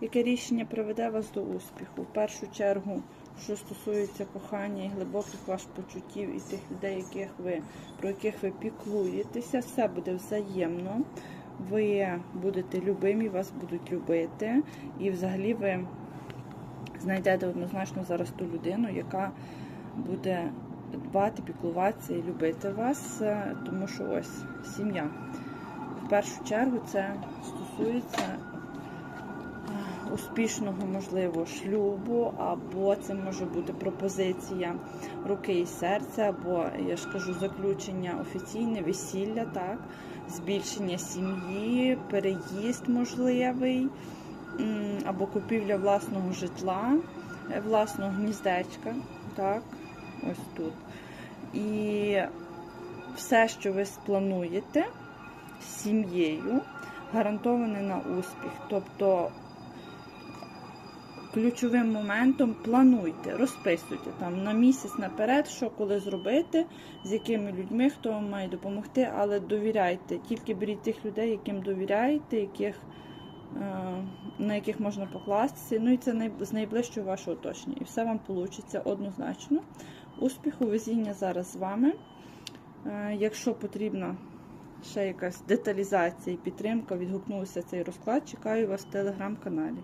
яке рішення приведе вас до успіху. В першу чергу, що стосується кохання і глибоких ваших почуттів і тих людей, яких ви, про яких ви піклуєтеся, все буде взаємно. Ви будете любимі, вас будуть любити, і взагалі ви знайдете однозначно зараз ту людину, яка буде дбати, піклуватися і любити вас, тому що ось сім'я. В першу чергу це стосується успішного, можливо, шлюбу, або це може бути пропозиція руки і серця, або, я ж кажу, заключення офіційне, весілля, так, збільшення сім'ї, переїзд можливий, або купівля власного житла, е, власного гніздечка, так, ось тут. І все, що ви сплануєте з сім'єю, гарантоване на успіх. Тобто ключовим моментом плануйте, розписуйте там на місяць наперед, що коли зробити, з якими людьми, хто вам має допомогти, але довіряйте. Тільки беріть тих людей, яким довіряєте, яких, е, на яких можна покластися. Ну і це з найближчого вашого оточення. І все вам вийде однозначно. Успіху, везіння зараз з вами. Е, Якщо потрібна ще якась деталізація і підтримка, відгукнувся цей розклад. Чекаю вас в телеграм-каналі.